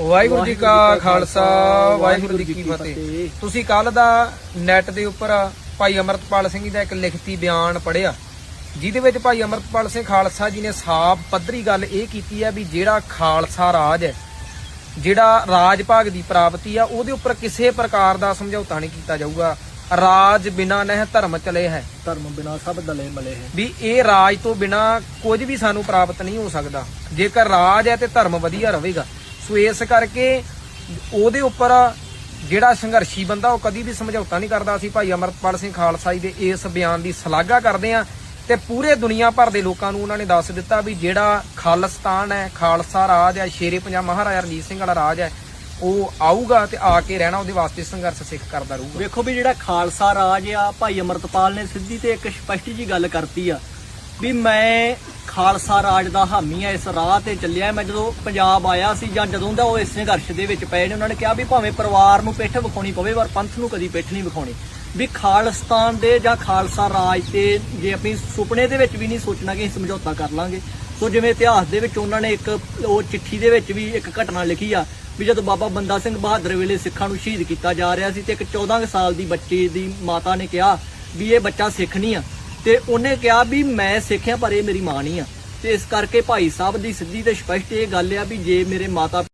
ਵਾਹਿਗੁਰੂ ਜੀ ਕਾ ਖਾਲਸਾ ਵਾਹਿਗੁਰੂ ਜੀ ਕੀ ਫਤਿਹ। ਤੁਸੀਂ ਕੱਲ ਦਾ ਨੈਟ ਦੇ ਉੱਪਰ ਭਾਈ ਅਮਰਤਪਾਲ ਸਿੰਘ ਜੀ ਦਾ ਇੱਕ ਲਿਖਤੀ ਬਿਆਨ ਪੜਿਆ ਜਿਹਦੇ ਵਿੱਚ ਭਾਈ ਅਮਰਤਪਾਲ ਸਿੰਘ ਖਾਲਸਾ ਜੀ ਨੇ ਸਾਫ਼ ਪੱਧਰੀ ਗੱਲ ਇਹ ਕੀਤੀ ਹੈ ਵੀ ਜਿਹੜਾ ਖਾਲਸਾ ਰਾਜ ਹੈ ਜਿਹੜਾ ਰਾਜ ਭਾਗ ਦੀ ਪ੍ਰਾਪਤੀ ਆ ਉਹਦੇ ਉੱਪਰ ਕਿਸੇ ਪ੍ਰਕਾਰ ਦਾ ਸਮਝੌਤਾ ਨਹੀਂ ਕੀਤਾ ਜਾਊਗਾ। ਰਾਜ ਬਿਨਾ ਨਹਿ ਧਰਮ ਚਲੇ ਹੈ। ਧਰਮ ਬਿਨਾ ਸਭ ਦਲੇ ਮਲੇ ਹੈ। ਵੀ ਇਹ ਰਾਜ ਤੋਂ ਬਿਨਾ ਕੁਝ ਵੀ ਸਾਨੂੰ ਪ੍ਰਾਪਤ ਨਹੀਂ ਹੋ ਸਕਦਾ। ਜੇਕਰ ਰਾਜ ਹੈ ਤੇ ਧਰਮ ਵਧੀਆ ਰਹੇਗਾ। ਸੋ ਇਸ ਕਰਕੇ ਉਹਦੇ ਉੱਪਰ ਜਿਹੜਾ ਸੰਘਰਸ਼ੀ ਬੰਦਾ ਉਹ ਕਦੀ ਵੀ ਸਮਝੌਤਾ ਨਹੀਂ ਕਰਦਾ। ਅਸੀਂ ਭਾਈ ਅਮਰਤਪਾਲ ਸਿੰਘ ਖਾਲਸਾ ਜੀ ਦੇ ਇਸ ਬਿਆਨ ਦੀ ਸ਼ਲਾਘਾ ਕਰਦੇ ਹਾਂ ਤੇ ਪੂਰੇ ਦੁਨੀਆ ਭਰ ਦੇ ਲੋਕਾਂ ਨੂੰ ਉਹਨਾਂ ਨੇ ਦੱਸ ਦਿੱਤਾ ਵੀ ਜਿਹੜਾ ਖਾਲਸਤਾਨ ਹੈ, ਖਾਲਸਾ ਰਾਜ ਹੈ, ਸ਼ੇਰੇ ਪੰਜਾਬ ਮਹਾਰਾਜਾ ਰਣਜੀਤ ਸਿੰਘ ਵਾਲਾ ਰਾਜ ਹੈ, ਉਹ ਆਊਗਾ ਤੇ ਆ ਕੇ ਰਹਿਣਾ ਉਹਦੇ ਵਾਸਤੇ ਸੰਘਰਸ਼ ਸਿੱਖ ਕਰਦਾ ਰਹੂਗਾ। ਵੇਖੋ ਵੀ ਜਿਹੜਾ ਖਾਲਸਾ ਰਾਜ ਆ, ਭਾਈ ਅਮਰਤਪਾਲ ਨੇ ਸਿੱਧੀ ਤੇ ਇੱਕ ਸਪਸ਼ਟ ਜੀ ਗੱਲ ਕਰਤੀ ਆ। ਵੀ ਮੈਂ ਖਾਲਸਾ ਰਾਜ ਦਾ ਹਾਮੀ ਆ, ਇਸ ਰਾਹ ਤੇ ਚੱਲਿਆ। ਮੈਂ ਜਦੋਂ ਪੰਜਾਬ ਆਇਆ ਸੀ ਜਾਂ ਜਦੋਂ ਦਾ ਉਹ ਇਸ ਸੰਘਰਸ਼ ਦੇ ਵਿੱਚ ਪਏ ਨੇ, ਉਹਨਾਂ ਨੇ ਕਿਹਾ ਵੀ ਭਾਵੇਂ ਪਰਿਵਾਰ ਨੂੰ ਪਿੱਠ ਵਿਖਾਉਣੀ ਪਵੇ, ਪਰ ਪੰਥ ਨੂੰ ਕਦੀ ਪਿੱਠ ਨਹੀਂ ਵਿਖਾਉਣੀ। ਵੀ ਖਾਲਸਤਾਨ ਦੇ ਜਾਂ ਖਾਲਸਾ ਰਾਜ ਤੇ ਜੇ ਆਪਣੀ ਸੁਪਨੇ ਦੇ ਵਿੱਚ ਵੀ ਨਹੀਂ ਸੋਚਣਾ ਕਿ ਅਸੀਂ ਸਮਝੌਤਾ ਕਰ ਲਾਂਗੇ। ਸੋ ਜਿਵੇਂ ਇਤਿਹਾਸ ਦੇ ਵਿੱਚ ਉਹਨਾਂ ਨੇ ਇੱਕ ਉਹ ਚਿੱਠੀ ਦੇ ਵਿੱਚ ਵੀ ਇੱਕ ਘਟਨਾ ਲਿਖੀ ਆ ਵੀ ਜਦੋਂ ਬਾਬਾ ਬੰਦਾ ਸਿੰਘ ਬਹਾਦਰ ਵੇਲੇ ਸਿੱਖਾਂ ਨੂੰ ਸ਼ਹੀਦ ਕੀਤਾ ਜਾ ਰਿਹਾ ਸੀ ਤੇ ਇੱਕ 14 ਕੁ ਸਾਲ ਦੀ ਬੱਚੀ ਦੀ ਮਾਤਾ ਨੇ ਕਿਹਾ ਵੀ ਇਹ ਬੱਚਾ ਸਿੱਖ ਨਹੀਂ ਆ। ਤੇ ਉਹਨੇ ਕਿਹਾ ਵੀ ਮੈਂ ਸਿੱਖਿਆ ਪਰ ਇਹ ਮੇਰੀ ਮਾਂ ਨਹੀਂ ਆ। ਤੇ ਇਸ ਕਰਕੇ ਭਾਈ ਸਾਹਿਬ ਦੀ ਸਿੱਧੀ ਤੇ ਸਪਸ਼ਟ ਇਹ ਗੱਲ ਆ ਵੀ ਜੇ ਮੇਰੇ ਮਾਤਾ